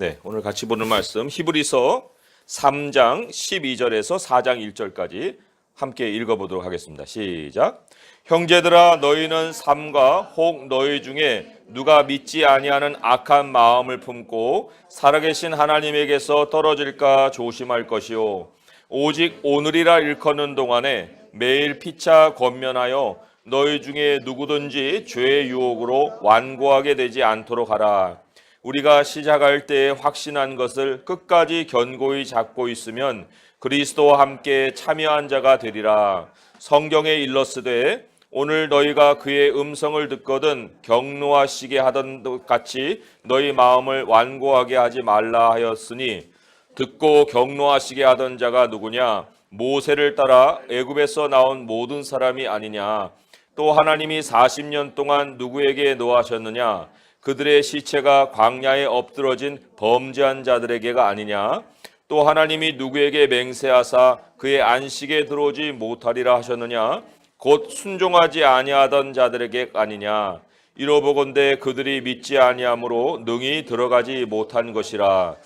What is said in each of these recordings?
네, 오늘 같이 보는 말씀 히브리서 3장 12절에서 4장 1절까지 함께 읽어 보도록 하겠습니다. 시작. 형제들아 너희는 삼가 혹 너희 중에 누가 믿지 아니하는 악한 마음을 품고 살아계신 하나님에게서 떨어질까 조심할 것이요 오직 오늘이라 일컫는 동안에 매일 피차 권면하여 너희 중에 누구든지 죄의 유혹으로 완고하게 되지 않도록 하라. 우리가 시작할 때 확신한 것을 끝까지 견고히 잡고 있으면 그리스도와 함께 참여한 자가 되리라. 성경에 일렀으되 오늘 너희가 그의 음성을 듣거든 경노하시게 하던 것 같이 너희 마음을 완고하게 하지 말라 하였으니 듣고 경노하시게 하던 자가 누구냐? 모세를 따라 애굽에서 나온 모든 사람이 아니냐? 또 하나님이 40년 동안 누구에게 노하셨느냐 그들의 시체가 광야에 엎드러진 범죄한 자들에게가 아니냐? 또 하나님이 누구에게 맹세하사 그의 안식에 들어오지 못하리라 하셨느냐? 곧 순종하지 아니하던 자들에게 아니냐? 이로보건대 그들이 믿지 아니하므로 능히 들어가지 못한 것이라.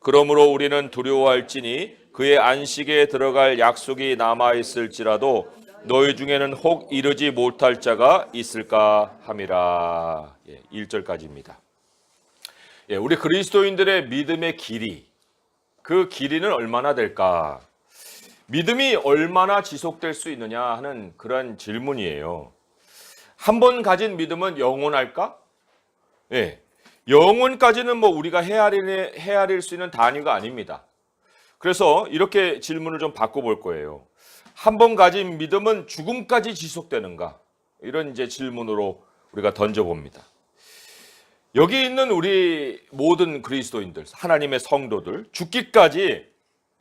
그러므로 우리는 두려워할지니 그의 안식에 들어갈 약속이 남아 있을지라도 너희 중에는 혹 이르지 못할 자가 있을까 함이라. 예, 1절까지입니다. 예, 우리 그리스도인들의 믿음의 길이 그 길이는 얼마나 될까? 믿음이 얼마나 지속될 수 있느냐 하는 그런 질문이에요. 한 번 가진 믿음은 영원할까? 예. 영원까지는 뭐 우리가 헤아릴, 헤아릴 수 있는 단위가 아닙니다. 그래서 이렇게 질문을 좀 바꿔볼 거예요. 한 번 가진 믿음은 죽음까지 지속되는가? 이런 이제 질문으로 우리가 던져봅니다. 여기 있는 우리 모든 그리스도인들, 하나님의 성도들, 죽기까지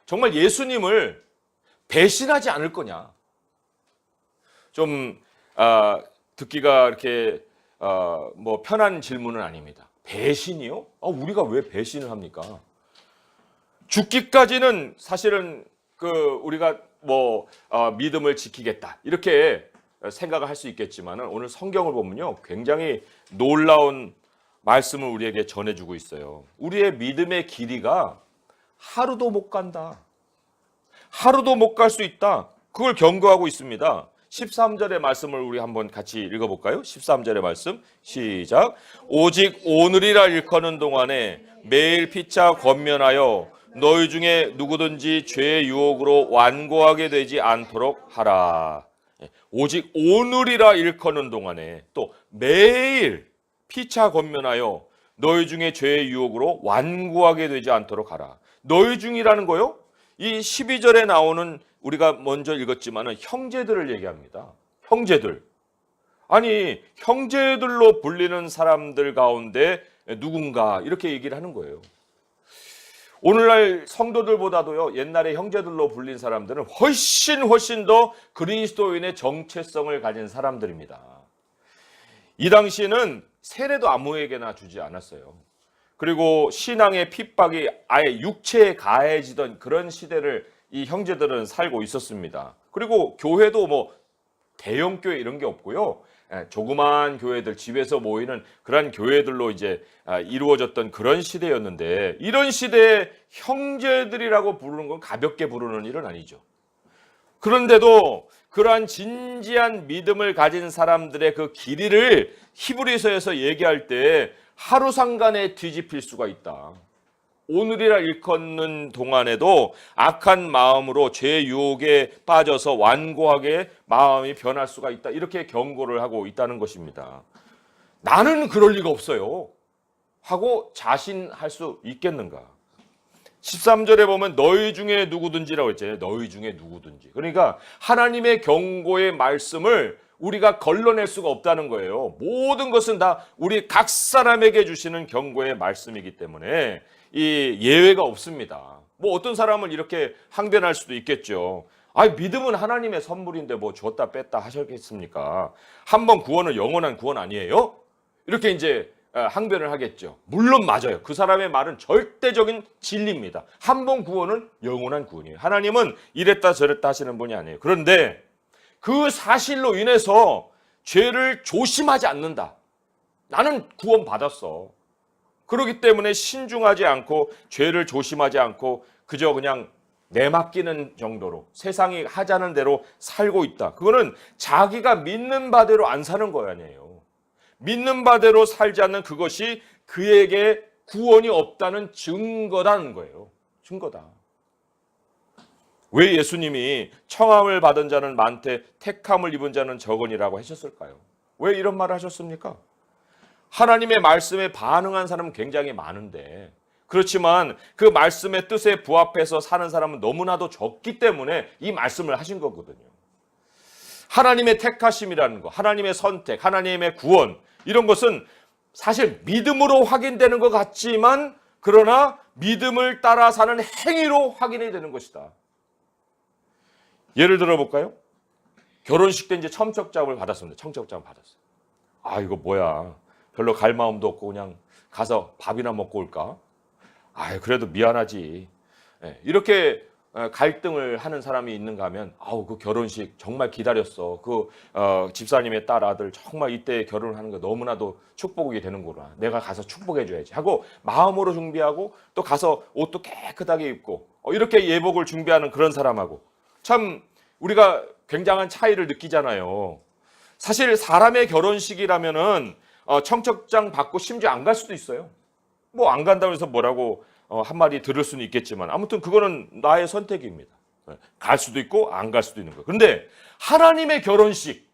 정말 예수님을 배신하지 않을 거냐? 좀 아, 듣기가 이렇게 아, 뭐 편한 질문은 아닙니다. 배신이요? 아, 우리가 왜 배신을 합니까? 죽기까지는 사실은 그 우리가 뭐 어, 믿음을 지키겠다 이렇게 생각을 할 수 있겠지만은 오늘 성경을 보면요 굉장히 놀라운 말씀을 우리에게 전해주고 있어요. 우리의 믿음의 길이가 하루도 못 간다. 하루도 못 갈 수 있다. 그걸 경고하고 있습니다. 13절의 말씀을 우리 한번 같이 읽어볼까요? 13절의 말씀 시작. 오직 오늘이라 일컫는 동안에 매일 피차 권면하여 너희 중에 누구든지 죄의 유혹으로 완고하게 되지 않도록 하라. 예, 오직 오늘이라 일컫는 동안에 또 매일 피차 권면하여 너희 중에 죄의 유혹으로 완고하게 되지 않도록 하라. 너희 중이라는 거요? 이 12절에 나오는 우리가 먼저 읽었지만은 형제들을 얘기합니다. 형제들. 아니, 형제들로 불리는 사람들 가운데 누군가 이렇게 얘기를 하는 거예요. 오늘날 성도들보다도요, 옛날에 형제들로 불린 사람들은 훨씬 훨씬 더 그리스도인의 정체성을 가진 사람들입니다. 이 당시에는 세례도 아무에게나 주지 않았어요. 그리고 신앙의 핍박이 아예 육체에 가해지던 그런 시대를 이 형제들은 살고 있었습니다. 그리고 교회도 뭐 대형 교회 이런 게 없고요. 예, 조그만 교회들 집에서 모이는 그런 교회들로 이제 아, 이루어졌던 그런 시대였는데 이런 시대에 형제들이라고 부르는 건 가볍게 부르는 일은 아니죠. 그런데도 그러한 진지한 믿음을 가진 사람들의 그 길이를 히브리서에서 얘기할 때 하루 상간에 뒤집힐 수가 있다. 오늘이라 일컫는 동안에도 악한 마음으로 죄 유혹에 빠져서 완고하게 마음이 변할 수가 있다. 이렇게 경고를 하고 있다는 것입니다. 나는 그럴 리가 없어요. 하고 자신할 수 있겠는가? 13절에 보면 너희 중에 누구든지라고 했잖아요. 너희 중에 누구든지. 그러니까 하나님의 경고의 말씀을 우리가 걸러낼 수가 없다는 거예요. 모든 것은 다 우리 각 사람에게 주시는 경고의 말씀이기 때문에 이 예외가 없습니다. 뭐 어떤 사람은 이렇게 항변할 수도 있겠죠. 아, 믿음은 하나님의 선물인데 뭐 줬다 뺐다 하셨겠습니까? 한 번 구원은 영원한 구원 아니에요? 이렇게 이제 어, 항변을 하겠죠. 물론 맞아요. 그 사람의 말은 절대적인 진리입니다. 한 번 구원은 영원한 구원이에요. 하나님은 이랬다 저랬다 하시는 분이 아니에요. 그런데 그 사실로 인해서 죄를 조심하지 않는다. 나는 구원 받았어. 그렇기 때문에 신중하지 않고 죄를 조심하지 않고 그저 그냥 내맡기는 정도로 세상이 하자는 대로 살고 있다. 그거는 자기가 믿는 바대로 안 사는 거 아니에요. 믿는 바대로 살지 않는 그것이 그에게 구원이 없다는 증거라는 거예요. 증거다. 왜 예수님이 청함을 받은 자는 많되 택함을 입은 자는 적으니라고 하셨을까요? 왜 이런 말을 하셨습니까? 하나님의 말씀에 반응한 사람은 굉장히 많은데 그렇지만 그 말씀의 뜻에 부합해서 사는 사람은 너무나도 적기 때문에 이 말씀을 하신 거거든요. 하나님의 택하심이라는 거, 하나님의 선택, 하나님의 구원 이런 것은 사실 믿음으로 확인되는 것 같지만 그러나 믿음을 따라 사는 행위로 확인이 되는 것이다. 예를 들어 볼까요? 결혼식 때 이제 청첩장을 받았습니다. 청첩장 받았어요. 아 이거 뭐야? 별로 갈 마음도 없고 그냥 가서 밥이나 먹고 올까? 아 그래도 미안하지. 예, 이렇게 어, 갈등을 하는 사람이 있는가 하면 아우 그 결혼식 정말 기다렸어. 그 어, 집사님의 딸 아들 정말 이때 결혼하는 거 너무나도 축복이 되는구나. 내가 가서 축복해 줘야지 하고 마음으로 준비하고 또 가서 옷도 깨끗하게 입고 어, 이렇게 예복을 준비하는 그런 사람하고 참 우리가 굉장한 차이를 느끼잖아요. 사실 사람의 결혼식이라면은 어, 청첩장 받고 심지어 안 갈 수도 있어요. 뭐 안 간다고 해서 뭐라고 어, 한 마디 들을 수는 있겠지만 아무튼 그거는 나의 선택입니다. 네, 갈 수도 있고 안 갈 수도 있는 거예요. 그런데 하나님의 결혼식,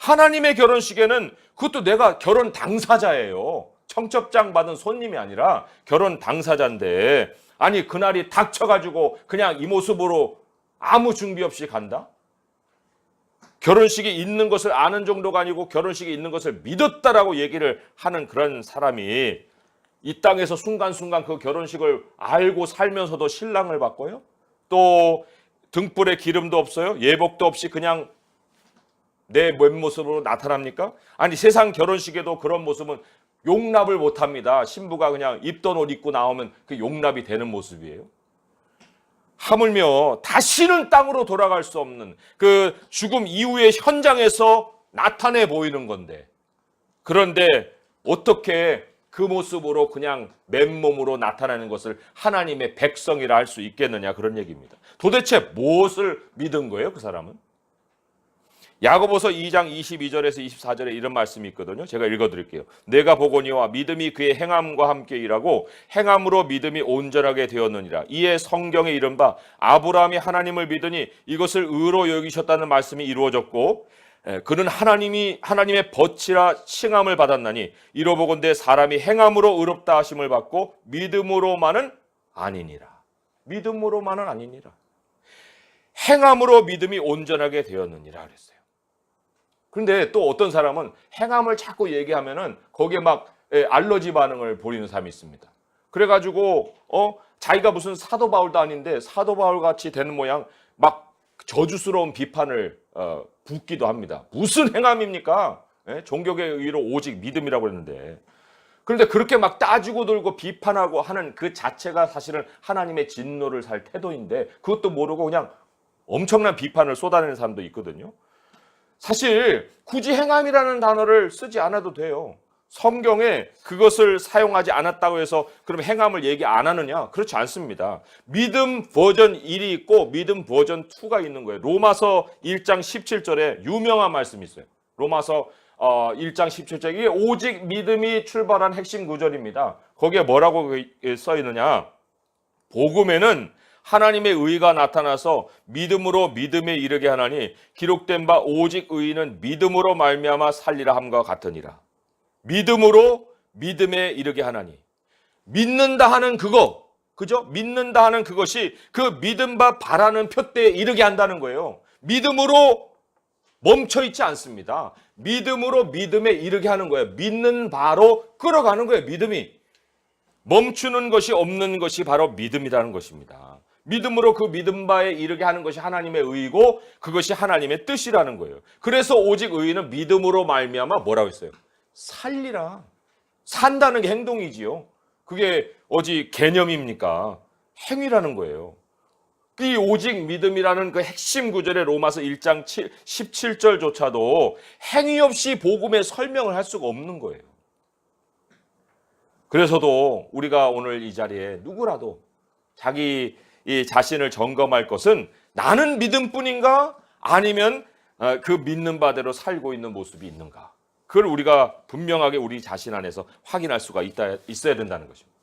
하나님의 결혼식에는 그것도 내가 결혼 당사자예요. 청첩장 받은 손님이 아니라 결혼 당사자인데 아니 그날이 닥쳐가지고 그냥 이 모습으로 아무 준비 없이 간다? 결혼식이 있는 것을 아는 정도가 아니고 결혼식이 있는 것을 믿었다라고 얘기를 하는 그런 사람이 이 땅에서 순간순간 그 결혼식을 알고 살면서도 신랑을 바꿔요? 또 등불에 기름도 없어요? 예복도 없이 그냥 내 맨모습으로 나타납니까? 아니 세상 결혼식에도 그런 모습은 용납을 못합니다. 신부가 그냥 입던 옷 입고 나오면 그 용납이 되는 모습이에요. 하물며 다시는 땅으로 돌아갈 수 없는 그 죽음 이후의 현장에서 나타내 보이는 건데 그런데 어떻게 그 모습으로 그냥 맨몸으로 나타나는 것을 하나님의 백성이라 할 수 있겠느냐 그런 얘기입니다. 도대체 무엇을 믿은 거예요, 그 사람은? 야고보서 2장 22절에서 24절에 이런 말씀이 있거든요. 제가 읽어 드릴게요. 내가 보거니와 믿음이 그의 행함과 함께 일하고 행함으로 믿음이 온전하게 되었느니라. 이에 성경에 이른바 아브라함이 하나님을 믿으니 이것을 의로 여기셨다는 말씀이 이루어졌고 에, 그는 하나님이 하나님의 벗이라 칭함을 받았나니 이로 보건대 사람이 행함으로 의롭다 하심을 받고 믿음으로만은 아니니라. 믿음으로만은 아니니라. 행함으로 믿음이 온전하게 되었느니라 그랬어요. 그런데 또 어떤 사람은 행함을 자꾸 얘기하면은 거기에 막 예, 알러지 반응을 보이는 사람이 있습니다. 그래가지고 어 자기가 무슨 사도 바울도 아닌데 사도 바울 같이 되는 모양 막 저주스러운 비판을 어, 붓기도 합니다. 무슨 행함입니까? 예? 종교의 의로 오직 믿음이라고 했는데 그런데 그렇게 막 따지고 들고 비판하고 하는 그 자체가 사실은 하나님의 진노를 살 태도인데 그것도 모르고 그냥 엄청난 비판을 쏟아내는 사람도 있거든요. 사실 굳이 행함이라는 단어를 쓰지 않아도 돼요. 성경에 그것을 사용하지 않았다고 해서 그럼 행함을 얘기 안 하느냐? 그렇지 않습니다. 믿음 버전 1이 있고 믿음 버전 2가 있는 거예요. 로마서 1장 17절에 유명한 말씀이 있어요. 로마서 어, 1장 17절 이게 오직 믿음이 출발한 핵심 구절입니다. 거기에 뭐라고 써 있느냐? 복음에는 하나님의 의가 나타나서 믿음으로 믿음에 이르게 하나니 기록된 바 오직 의인은 믿음으로 말미암아 살리라 함과 같으니라. 믿음으로 믿음에 이르게 하나니 믿는다 하는 그거 그죠? 믿는다 하는 그것이 그 믿음 바 바라는 표대에 이르게 한다는 거예요. 믿음으로 멈춰 있지 않습니다. 믿음으로 믿음에 이르게 하는 거예요. 믿는 바로 끌어가는 거예요. 믿음이 멈추는 것이 없는 것이 바로 믿음이라는 것입니다. 믿음으로 그 믿음 바에 이르게 하는 것이 하나님의 의이고 그것이 하나님의 뜻이라는 거예요. 그래서 오직 의인은 믿음으로 말미암아 뭐라고 했어요? 살리라. 산다는 게 행동이지요. 그게 어지 개념입니까? 행위라는 거예요. 이 오직 믿음이라는 그 핵심 구절의 로마서 1장 7, 17절조차도 행위 없이 복음의 설명을 할 수가 없는 거예요. 그래서도 우리가 오늘 이 자리에 누구라도 자기 이 자신을 점검할 것은 나는 믿음뿐인가 아니면 어, 그 믿는 바대로 살고 있는 모습이 있는가? 그걸 우리가 분명하게 우리 자신 안에서 확인할 수가 있다, 있어야 된다는 것입니다.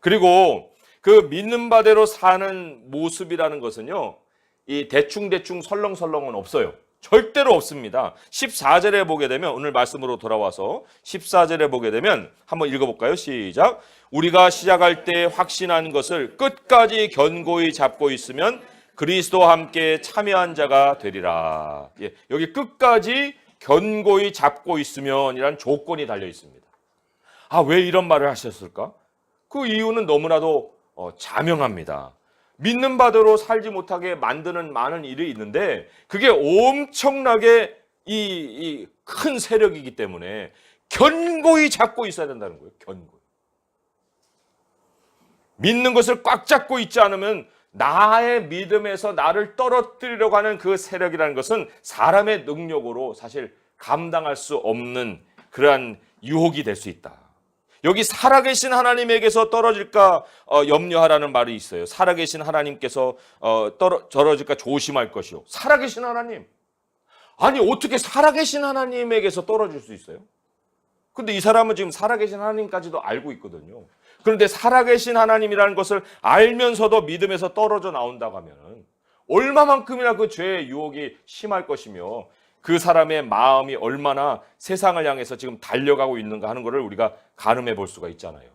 그리고 그 믿는 바대로 사는 모습이라는 것은요, 이 대충대충 설렁설렁은 없어요. 절대로 없습니다. 14절에 보게 되면 오늘 말씀으로 돌아와서 14절에 보게 되면 한번 읽어 볼까요? 시작. 우리가 시작할 때 확신한 것을 끝까지 견고히 잡고 있으면 그리스도와 함께 참여한 자가 되리라. 예, 여기 끝까지 견고히 잡고 있으면 이란 조건이 달려 있습니다. 아, 왜 이런 말을 하셨을까? 그 이유는 너무나도 어, 자명합니다. 믿는 바대로 살지 못하게 만드는 많은 일이 있는데 그게 엄청나게 이 큰 세력이기 때문에 견고히 잡고 있어야 된다는 거예요. 견고히. 믿는 것을 꽉 잡고 있지 않으면 나의 믿음에서 나를 떨어뜨리려고 하는 그 세력이라는 것은 사람의 능력으로 사실 감당할 수 없는 그러한 유혹이 될 수 있다. 여기 살아계신 하나님에게서 떨어질까 어, 염려하라는 말이 있어요. 살아계신 하나님께서 어, 떨어, 떨어질까 조심할 것이요. 살아계신 하나님. 아니 어떻게 살아계신 하나님에게서 떨어질 수 있어요? 근데 이 사람은 지금 살아계신 하나님까지도 알고 있거든요. 그런데 살아계신 하나님이라는 것을 알면서도 믿음에서 떨어져 나온다고 하면 얼마만큼이나 그 죄의 유혹이 심할 것이며 그 사람의 마음이 얼마나 세상을 향해서 지금 달려가고 있는가 하는 것을 우리가 가늠해 볼 수가 있잖아요.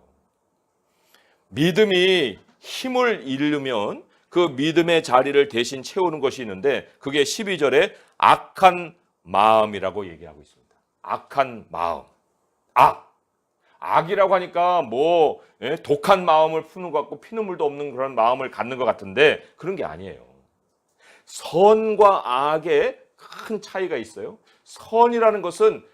믿음이 힘을 잃으면 그 믿음의 자리를 대신 채우는 것이 있는데 그게 12절에 악한 마음이라고 얘기하고 있습니다. 악한 마음. 악. 악이라고 하니까 뭐 예, 독한 마음을 푸는 것 같고 피눈물도 없는 그런 마음을 갖는 것 같은데 그런 게 아니에요. 선과 악의 큰 차이가 있어요. 선이라는 것은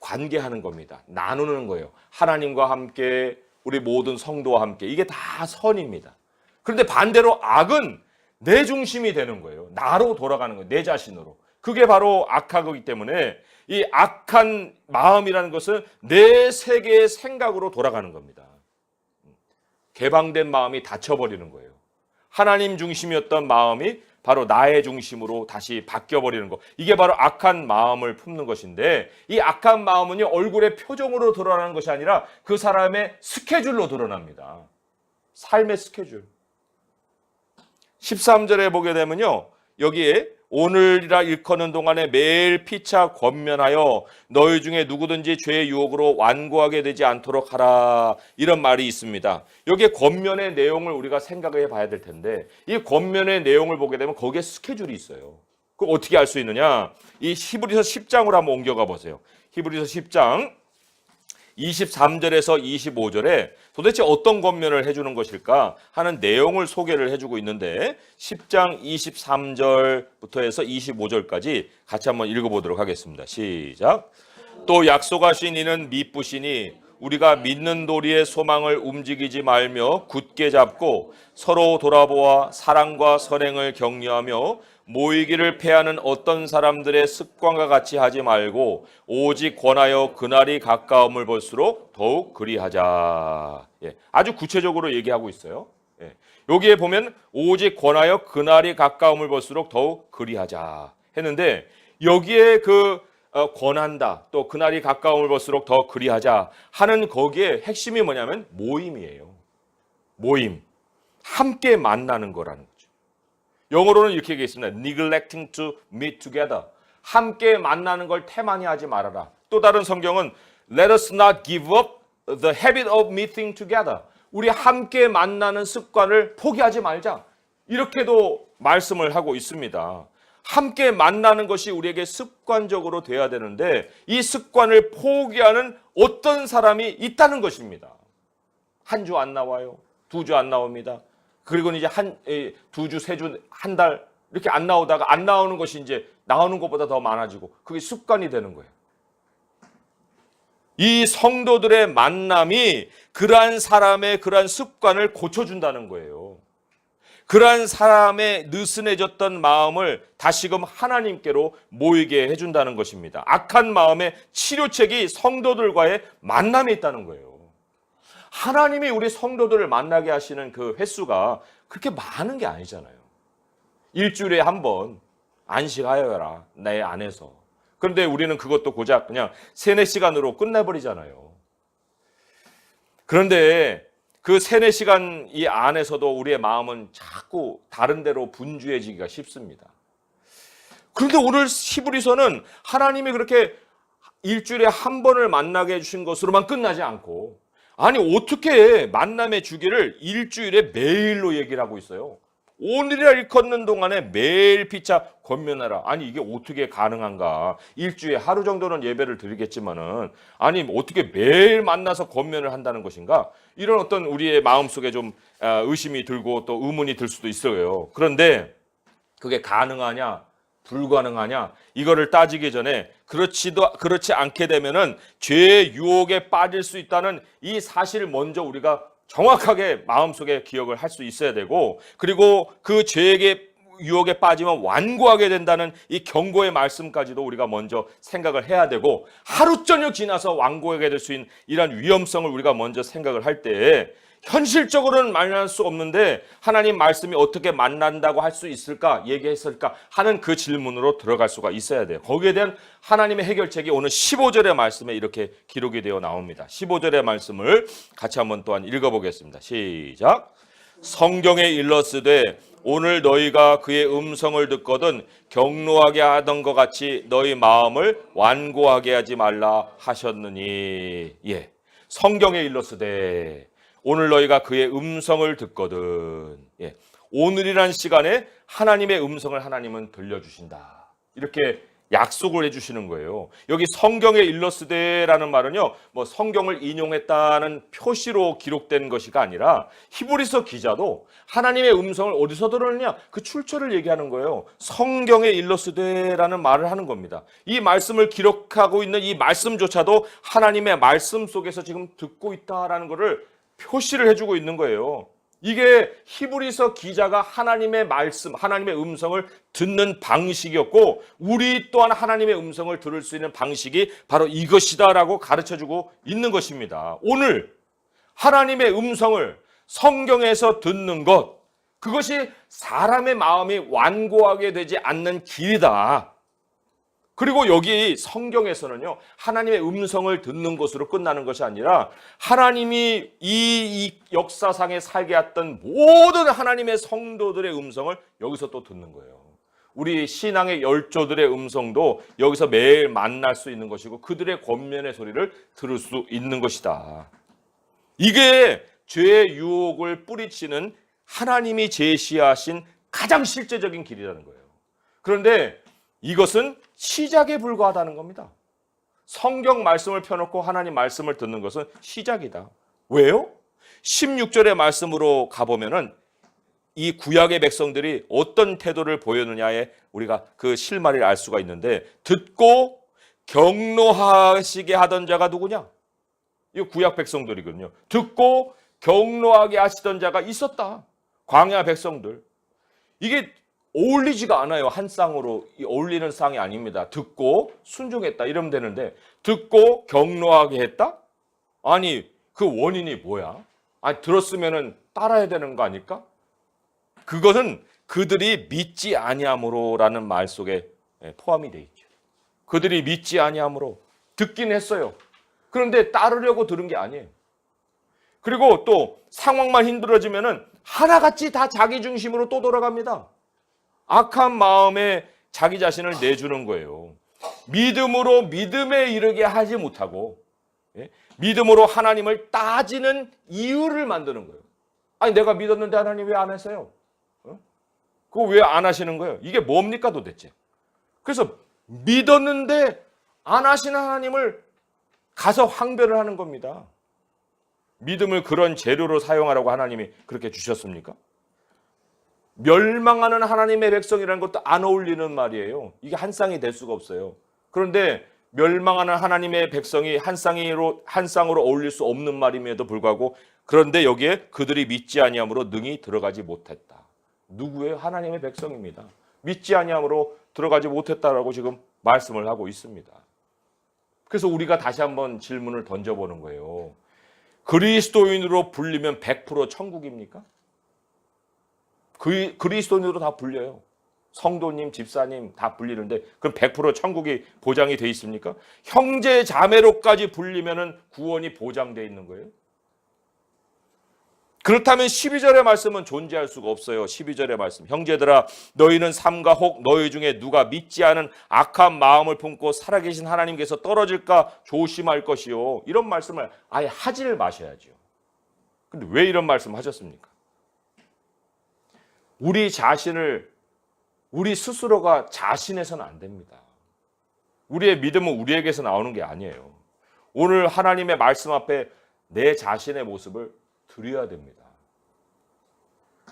관계하는 겁니다. 나누는 거예요. 하나님과 함께 우리 모든 성도와 함께 이게 다 선입니다. 그런데 반대로 악은 내 중심이 되는 거예요. 나로 돌아가는 거예요. 내 자신으로. 그게 바로 악하기 때문에 이 악한 마음이라는 것은 내 세계의 생각으로 돌아가는 겁니다. 개방된 마음이 닫혀버리는 거예요. 하나님 중심이었던 마음이 바로 나의 중심으로 다시 바뀌어버리는 것. 이게 바로 악한 마음을 품는 것인데 이 악한 마음은요, 얼굴의 표정으로 드러나는 것이 아니라 그 사람의 스케줄로 드러납니다. 삶의 스케줄. 13절에 보게 되면요, 여기에 오늘이라 일컫는 동안에 매일 피차 권면하여 너희 중에 누구든지 죄의 유혹으로 완고하게 되지 않도록 하라 이런 말이 있습니다. 여기에 권면의 내용을 우리가 생각해 봐야 될 텐데 이 권면의 내용을 보게 되면 거기에 스케줄이 있어요. 그 어떻게 알 수 있느냐? 이 히브리서 10장으로 한번 옮겨가 보세요. 히브리서 10장 23절에서 25절에 도대체 어떤 권면을 해주는 것일까 하는 내용을 소개를 해주고 있는데 10장 23절부터 해서 25절까지 같이 한번 읽어보도록 하겠습니다. 시작. 또 약속하신 이는 미쁘시니 우리가 믿는 도리의 소망을 움직이지 말며 굳게 잡고 서로 돌아보아 사랑과 선행을 격려하며 모이기를 패하는 어떤 사람들의 습관과 같이 하지 말고 오직 권하여 그날이 가까움을 볼수록 더욱 그리하자. 예, 아주 구체적으로 얘기하고 있어요. 예, 여기에 보면 오직 권하여 그날이 가까움을 볼수록 더욱 그리하자 했는데 여기에 그 어, 권한다 또 그날이 가까움을 볼수록 더 그리하자 하는 거기에 핵심이 뭐냐면 모임이에요. 모임 함께 만나는 거라는 거죠. 영어로는 이렇게 얘기했습니다. neglecting to meet together. 함께 만나는 걸 태만히 하지 말아라. 또 다른 성경은 let us not give up the habit of meeting together. 우리 함께 만나는 습관을 포기하지 말자. 이렇게도 말씀을 하고 있습니다. 함께 만나는 것이 우리에게 습관적으로 돼야 되는데 이 습관을 포기하는 어떤 사람이 있다는 것입니다. 한 주 안 나와요. 두 주 안 나옵니다. 그리고 이제 한 두 주, 세 주, 한 달 이렇게 안 나오다가 안 나오는 것이 이제 나오는 것보다 더 많아지고 그게 습관이 되는 거예요. 이 성도들의 만남이 그러한 사람의 그러한 습관을 고쳐준다는 거예요. 그러한 사람의 느슨해졌던 마음을 다시금 하나님께로 모이게 해준다는 것입니다. 악한 마음의 치료책이 성도들과의 만남에 있다는 거예요. 하나님이 우리 성도들을 만나게 하시는 그 횟수가 그렇게 많은 게 아니잖아요. 일주일에 한 번 안식하여라 내 안에서. 그런데 우리는 그것도 고작 그냥 세네 시간으로 끝내버리잖아요. 그런데 그 세네 시간 이 안에서도 우리의 마음은 자꾸 다른 데로 분주해지기가 쉽습니다. 그런데 오늘 히브리서는 하나님이 그렇게 일주일에 한 번을 만나게 해주신 것으로만 끝나지 않고 아니 어떻게 만남의 주기를 일주일에 매일로 얘기를 하고 있어요. 오늘이라 일컫는 동안에 매일 피차 권면하라. 아니 이게 어떻게 가능한가? 일주일에 하루 정도는 예배를 드리겠지만은 아니 뭐 어떻게 매일 만나서 권면을 한다는 것인가? 이런 어떤 우리의 마음속에 좀 아, 의심이 들고 또 의문이 들 수도 있어요. 그런데 그게 가능하냐? 불가능하냐? 이거를 따지기 전에 그렇지도 그렇지 않게 되면은 죄의 유혹에 빠질 수 있다는 이 사실을 먼저 우리가 정확하게 마음속에 기억을 할 수 있어야 되고 그리고 그 죄에게 유혹에 빠지면 완고하게 된다는 이 경고의 말씀까지도 우리가 먼저 생각을 해야 되고 하루 저녁 지나서 완고하게 될 수 있는 이런 위험성을 우리가 먼저 생각을 할 때에 현실적으로는 만날 수 없는데 하나님 말씀이 어떻게 만난다고 할 수 있을까 얘기했을까 하는 그 질문으로 들어갈 수가 있어야 돼요. 거기에 대한 하나님의 해결책이 오늘 15절의 말씀에 이렇게 기록이 되어 나옵니다. 15절의 말씀을 같이 한번 또한 읽어보겠습니다. 시작. 성경에 일렀으되 오늘 너희가 그의 음성을 듣거든 경노하게 하던 것 같이 너희 마음을 완고하게 하지 말라 하셨느니 예 성경에 일렀으되 오늘 너희가 그의 음성을 듣거든 예 오늘이란 시간에 하나님의 음성을 하나님은 들려주신다 이렇게 약속을 해주시는 거예요. 여기 성경에 일러스데라는 말은요, 뭐 성경을 인용했다는 표시로 기록된 것이가 아니라 히브리서 기자도 하나님의 음성을 어디서 들었느냐 그 출처를 얘기하는 거예요. 성경에 일러스데라는 말을 하는 겁니다. 이 말씀을 기록하고 있는 이 말씀조차도 하나님의 말씀 속에서 지금 듣고 있다라는 것을 표시를 해주고 있는 거예요. 이게 히브리서 기자가 하나님의 말씀, 하나님의 음성을 듣는 방식이었고 우리 또한 하나님의 음성을 들을 수 있는 방식이 바로 이것이다라고 가르쳐 주고 있는 것입니다. 오늘 하나님의 음성을 성경에서 듣는 것 그것이 사람의 마음이 완고하게 되지 않는 길이다. 그리고 여기 성경에서는요, 하나님의 음성을 듣는 것으로 끝나는 것이 아니라 하나님이 이, 이 역사상에 살게 했던 모든 하나님의 성도들의 음성을 여기서 또 듣는 거예요. 우리 신앙의 열조들의 음성도 여기서 매일 만날 수 있는 것이고 그들의 권면의 소리를 들을 수 있는 것이다. 이게 죄의 유혹을 뿌리치는 하나님이 제시하신 가장 실제적인 길이라는 거예요. 그런데 이것은 시작에 불과하다는 겁니다. 성경 말씀을 펴놓고 하나님 말씀을 듣는 것은 시작이다. 왜요? 16절의 말씀으로 가보면은 이 구약의 백성들이 어떤 태도를 보였느냐에 우리가 그 실마리를 알 수가 있는데 듣고 경노하시게 하던 자가 누구냐? 이 구약 백성들이거든요. 듣고 경노하게 하시던 자가 있었다. 광야 백성들. 이게 어울리지가 않아요. 한 쌍으로 어울리는 쌍이 아닙니다. 듣고 순종했다 이러면 되는데 듣고 경로하게 했다? 아니 그 원인이 뭐야? 아니 들었으면은 따라야 되는 거 아닐까? 그것은 그들이 믿지 아니함으로라는 말 속에 예, 포함이 돼 있죠. 그들이 믿지 아니함으로 듣긴 했어요. 그런데 따르려고 들은 게 아니에요. 그리고 또 상황만 힘들어지면은 하나같이 다 자기 중심으로 또 돌아갑니다. 악한 마음에 자기 자신을 내주는 거예요. 믿음으로 믿음에 이르게 하지 못하고 예? 믿음으로 하나님을 따지는 이유를 만드는 거예요. 아니 내가 믿었는데 하나님 왜 안 하세요? 어? 그거 왜 안 하시는 거예요? 이게 뭡니까 도대체? 그래서 믿었는데 안 하시는 하나님을 가서 황별을 하는 겁니다. 믿음을 그런 재료로 사용하라고 하나님이 그렇게 주셨습니까? 멸망하는 하나님의 백성이라는 것도 안 어울리는 말이에요. 이게 한 쌍이 될 수가 없어요. 그런데 멸망하는 하나님의 백성이 한 쌍으로 한 쌍으로 어울릴 수 없는 말임에도 불구하고 그런데 여기에 그들이 믿지 아니함으로 능히 들어가지 못했다. 누구의 하나님의 백성입니다. 믿지 아니함으로 들어가지 못했다라고 지금 말씀을 하고 있습니다. 그래서 우리가 다시 한번 질문을 던져보는 거예요. 그리스도인으로 불리면 100% 천국입니까? 그, 그리스도인으로 다 불려요. 성도님, 집사님 다 불리는데 그럼 100% 천국이 보장이 돼 있습니까? 형제 자매로까지 불리면은 구원이 보장돼 있는 거예요. 그렇다면 12절의 말씀은 존재할 수가 없어요. 12절의 말씀. 형제들아 너희는 삼가 혹 너희 중에 누가 믿지 않은 악한 마음을 품고 살아계신 하나님께서 떨어질까 조심할 것이요. 이런 말씀을 아예 하지를 마셔야죠. 근데 왜 이런 말씀 하셨습니까? 우리 자신을 우리 스스로가 자신해서는 안 됩니다. 우리의 믿음은 우리에게서 나오는 게 아니에요. 오늘 하나님의 말씀 앞에 내 자신의 모습을 드려야 됩니다.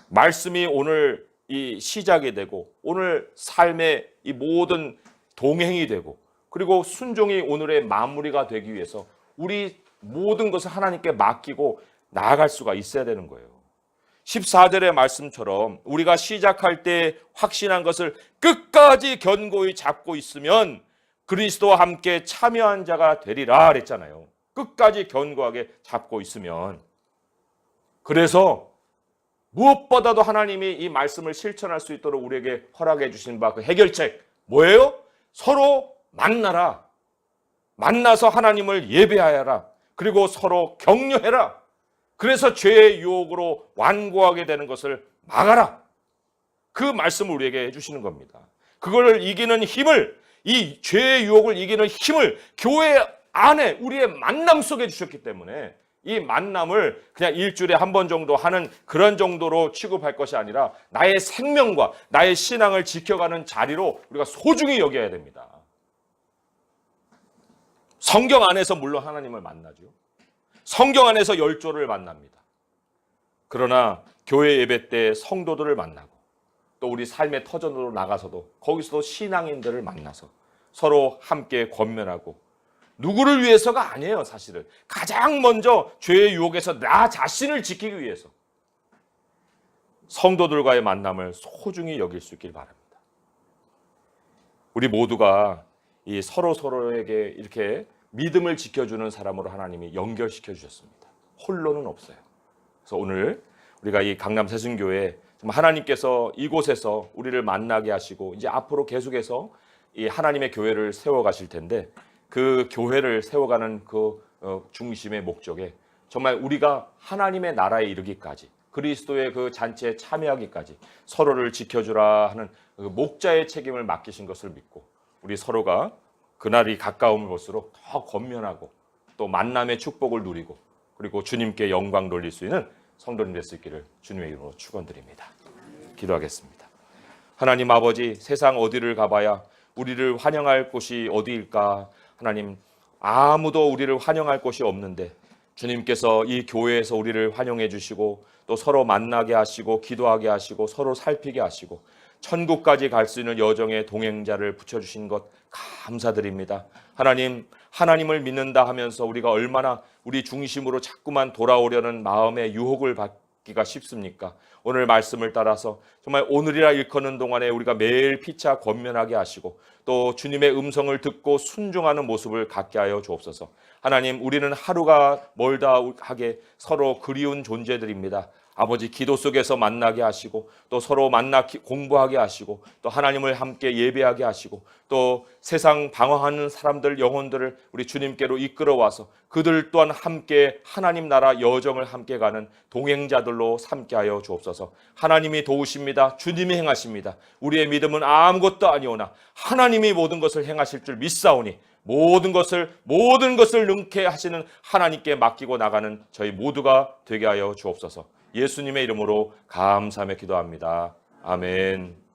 말씀이 오늘 이 시작이 되고 오늘 삶의 이 모든 동행이 되고 그리고 순종이 오늘의 마무리가 되기 위해서 우리 모든 것을 하나님께 맡기고 나아갈 수가 있어야 되는 거예요. 14절의 말씀처럼 우리가 시작할 때 확신한 것을 끝까지 견고히 잡고 있으면 그리스도와 함께 참여한 자가 되리라 그랬잖아요. 끝까지 견고하게 잡고 있으면 그래서 무엇보다도 하나님이 이 말씀을 실천할 수 있도록 우리에게 허락해 주신 바 그 해결책 뭐예요? 서로 만나라. 만나서 하나님을 예배하여라. 그리고 서로 격려해라. 그래서 죄의 유혹으로 완고하게 되는 것을 막아라. 그 말씀을 우리에게 해주시는 겁니다. 그걸 이기는 힘을, 이 죄의 유혹을 이기는 힘을 교회 안에 우리의 만남 속에 주셨기 때문에 이 만남을 그냥 일주일에 한 번 정도 하는 그런 정도로 취급할 것이 아니라 나의 생명과 나의 신앙을 지켜가는 자리로 우리가 소중히 여겨야 됩니다. 성경 안에서 물론 하나님을 만나죠. 성경 안에서 열조를 만납니다. 그러나 교회 예배 때 성도들을 만나고 또 우리 삶의 터전으로 나가서도 거기서도 신앙인들을 만나서 서로 함께 권면하고 누구를 위해서가 아니에요, 사실은. 가장 먼저 죄의 유혹에서 나 자신을 지키기 위해서 성도들과의 만남을 소중히 여길 수 있길 바랍니다. 우리 모두가 이 서로 서로에게 이렇게 믿음을 지켜주는 사람으로 하나님이 연결시켜 주셨습니다. 홀로는 없어요. 그래서 오늘 우리가 이 강남 세순교회 하나님께서 이곳에서 우리를 만나게 하시고 이제 앞으로 계속해서 이 하나님의 교회를 세워 가실 텐데 그 교회를 세워가는 그 어, 중심의 목적에 정말 우리가 하나님의 나라에 이르기까지 그리스도의 그 잔치에 참여하기까지 서로를 지켜주라 하는 그 목자의 책임을 맡기신 것을 믿고 우리 서로가 그날이 가까움을 볼수록 더 건면하고 또 만남의 축복을 누리고 그리고 주님께 영광 돌릴 수 있는 성도님 될 수 있기를 주님의 이름으로 축원드립니다. 기도하겠습니다. 하나님 아버지 세상 어디를 가봐야 우리를 환영할 곳이 어디일까? 하나님 아무도 우리를 환영할 곳이 없는데 주님께서 이 교회에서 우리를 환영해 주시고 또 서로 만나게 하시고 기도하게 하시고 서로 살피게 하시고 천국까지 갈 수 있는 여정의 동행자를 붙여주신 것 감사드립니다. 하나님, 하나님을 믿는다 하면서 우리가 얼마나 우리 중심으로 자꾸만 돌아오려는 마음의 유혹을 받기가 쉽습니까? 오늘 말씀을 따라서 정말 오늘이라 일컫는 동안에 우리가 매일 피차 권면하게 하시고 또 주님의 음성을 듣고 순종하는 모습을 갖게 하여 주옵소서. 하나님, 우리는 하루가 멀다 하게 서로 그리운 존재들입니다. 아버지 기도 속에서 만나게 하시고 또 서로 만나 공부하게 하시고 또 하나님을 함께 예배하게 하시고 또 세상 방황하는 사람들 영혼들을 우리 주님께로 이끌어 와서 그들 또한 함께 하나님 나라 여정을 함께 가는 동행자들로 삼게 하여 주옵소서. 하나님이 도우십니다. 주님이 행하십니다. 우리의 믿음은 아무것도 아니오나 하나님이 모든 것을 행하실 줄 믿사오니 모든 것을 모든 것을 능케 하시는 하나님께 맡기고 나가는 저희 모두가 되게 하여 주옵소서. 예수님의 이름으로 감사하며 기도합니다. 아멘.